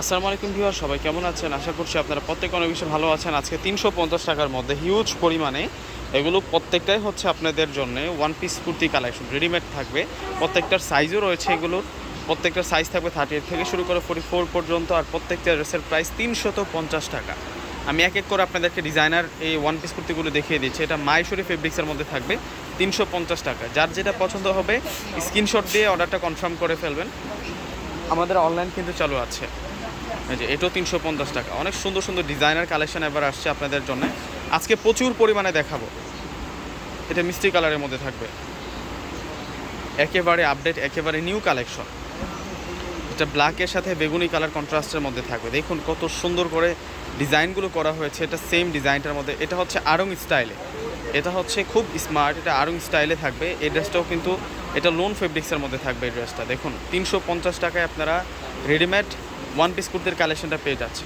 আসসালামু আলাইকুম ভিউয়ার, সবাই কেমন আছেন? আশা করছি আপনারা প্রত্যেক অনেক বেশি ভালো আছেন। আজকে তিনশো পঞ্চাশ টাকার মধ্যে হিউজ পরিমাণে এগুলো প্রত্যেকটাই হচ্ছে আপনাদের জন্য one piece kurti collection readymade থাকবে। প্রত্যেকটার সাইজও রয়েছে এগুলোর প্রত্যেকটার সাইজ থাকবে থার্টি এইট থেকে শুরু করে ফোর্টি ফোর পর্যন্ত আর প্রত্যেকটা ড্রেসের প্রাইস তিনশত পঞ্চাশ টাকা। আমি এক এক করে আপনাদেরকে ডিজাইনার এই ওয়ান পিস কুর্তিগুলো দেখিয়ে দিচ্ছি। এটা মাইশরি ফেব্রিক্সের মধ্যে থাকবে তিনশো পঞ্চাশ টাকা। যার যেটা পছন্দ হবে স্ক্রিনশট দিয়ে অর্ডারটা কনফার্ম করে ফেলবেন। আমাদের অনলাইন কিন্তু চালু আছে। যে, এটাও তিনশো পঞ্চাশ টাকা। অনেক সুন্দর সুন্দর ডিজাইনার কালেকশন এবার আসছে আপনাদের জন্য। আজকে প্রচুর পরিমাণে দেখাবো। এটা মিষ্টি কালারের মধ্যে থাকবে। একেবারে আপডেট একেবারে নিউ কালেকশন এটা ব্ল্যাকের সাথে বেগুনি কালার কন্ট্রাস্টের মধ্যে থাকবে। দেখুন কত সুন্দর করে ডিজাইনগুলো করা হয়েছে। এটা সেম ডিজাইনটার মধ্যে। এটা হচ্ছে আরং স্টাইলে এটা হচ্ছে খুব স্মার্ট এটা আরং স্টাইলে থাকবে। এই ড্রেসটাও কিন্তু, এটা লোন ফেব্রিক্সের মধ্যে থাকবে এই ড্রেসটা দেখুন, তিনশো পঞ্চাশ টাকায় আপনারা রেডিমেড ওয়ান পিস কুর্তির কালেকশনটা পেয়ে যাচ্ছে।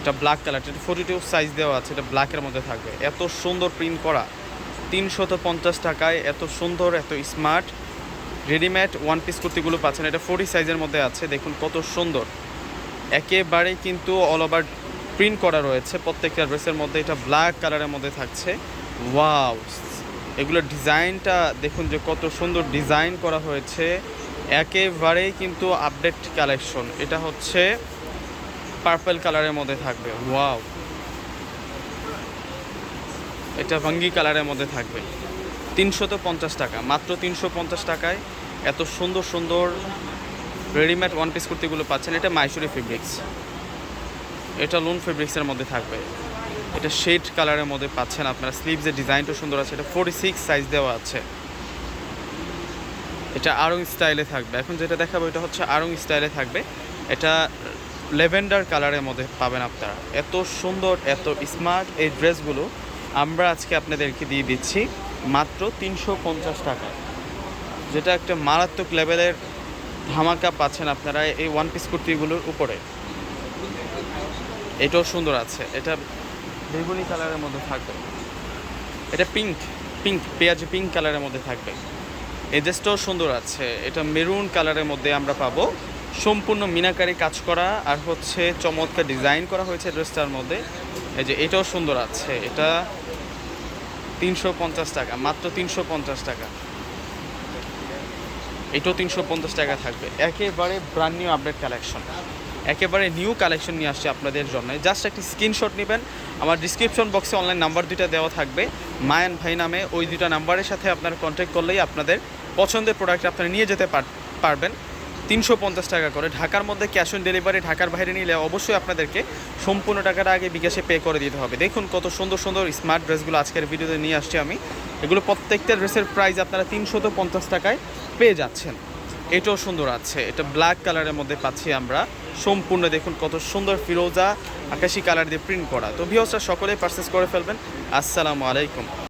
এটা ব্ল্যাক কালার এটা ফোর্টি টু সাইজ দেওয়া আছে, এটা ব্ল্যাকের মধ্যে থাকবে। এত সুন্দর প্রিন্ট করা, তিনশত পঞ্চাশ টাকায়, এত সুন্দর, এত স্মার্ট রেডিমেড ওয়ান পিস কুর্তিগুলো পাচ্ছেন। এটা ফোর্টি সাইজের মধ্যে আছে, দেখুন কত সুন্দর। একেবারে কিন্তু অল ওভার প্রিন্ট করা রয়েছে, প্রত্যেকটা ড্রেসের মধ্যে। এটা ব্ল্যাক কালারের মধ্যে থাকছে। ওয়াও এগুলোর ডিজাইনটা দেখুন যে কত সুন্দর ডিজাইন করা হয়েছে। একেবারেই কিন্তু আপডেট কালেকশন এটা হচ্ছে পার্পল কালারের মধ্যে থাকবে। ওয়াও এটা ভাঙ্গি কালারের মধ্যে থাকবে। তিনশত পঞ্চাশ টাকা, মাত্র তিনশো পঞ্চাশ টাকায়। এত সুন্দর সুন্দর রেডিমেড ওয়ান পিস কুর্তিগুলো পাচ্ছেন। এটা মাইসুরি ফেব্রিক্স এটা লোন ফেব্রিক্সের মধ্যে থাকবে। এটা শেড কালারের মধ্যে পাচ্ছেন আপনারা। স্লিভসের ডিজাইনটা সুন্দর আছে। এটা ফোর্টি সিক্স সাইজ দেওয়া আছে। এটা আরং স্টাইলে থাকবে। এখন যেটা দেখাবো এটা হচ্ছে আরং স্টাইলে থাকবে। এটা লেভেন্ডার কালারের মধ্যে পাবেন আপনারা। এত সুন্দর, এত স্মার্ট এই ড্রেসগুলো আমরা আজকে আপনাদেরকে দিয়ে দিচ্ছি মাত্র তিনশো পঞ্চাশ টাকা। যেটা একটা মারাত্মক লেভেলের ধামাকা পাচ্ছেন আপনারা এই ওয়ান পিস কুর্তিগুলোর উপরে। এটাও সুন্দর আছে। এটা বেগুনি কালারের মধ্যে থাকবে। এটা পিঙ্ক পিঙ্ক, পেঁয়াজি পিঙ্ক কালারের মধ্যে থাকবে। এই ড্রেসটাও সুন্দর আছে। এটা মেরুন কালারের মধ্যে আমরা পাবো। সম্পূর্ণ মিনাকারি কাজ করা আর হচ্ছে চমৎকার ডিজাইন করা হয়েছে ড্রেসটার মধ্যে। এই যে এটাও সুন্দর আছে। এটা তিনশো পঞ্চাশ টাকা, মাত্র তিনশো পঞ্চাশ টাকা। এটাও তিনশো পঞ্চাশ টাকা থাকবে। একেবারে ব্রান্ড নিউ আপডেট কালেকশন একেবারে নিউ কালেকশন নিয়ে আসছে আপনাদের জন্য। জাস্ট একটি স্ক্রিনশট নেবেন। আমার ডিসক্রিপশন বক্সে অনলাইন নাম্বার দুইটা দেওয়া থাকবে। মায়ান ভাই নামে ওই দুইটা নাম্বারের সাথে আপনার কন্ট্যাক্ট করলেই আপনাদের পছন্দের প্রোডাক্ট আপনারা নিয়ে যেতে পার- পারবেন। তিনশো পঞ্চাশ টাকা করে। ঢাকার মধ্যে ক্যাশ অন ডেলিভারি ঢাকার বাইরে নিলে অবশ্যই আপনাদেরকে সম্পূর্ণ টাকাটা আগে বিকাশে পে করে দিতে হবে। দেখুন কত সুন্দর সুন্দর স্মার্ট ড্রেসগুলো আজকের ভিডিওতে নিয়ে আসছি আমি। এগুলো প্রত্যেকটা ড্রেসের প্রাইস আপনারা তিনশত পঞ্চাশ টাকায় পেয়ে যাচ্ছেন। এটাও সুন্দর আছে। এটা ব্ল্যাক কালারের মধ্যে পাচ্ছি আমরা। সম্পূর্ণ দেখুন কত সুন্দর ফিরোজা আকাশি কালার দিয়ে প্রিন্ট করা। তো ভিওসটা সকলেই পারচেস করে ফেলবেন। আসসালামু আলাইকুম।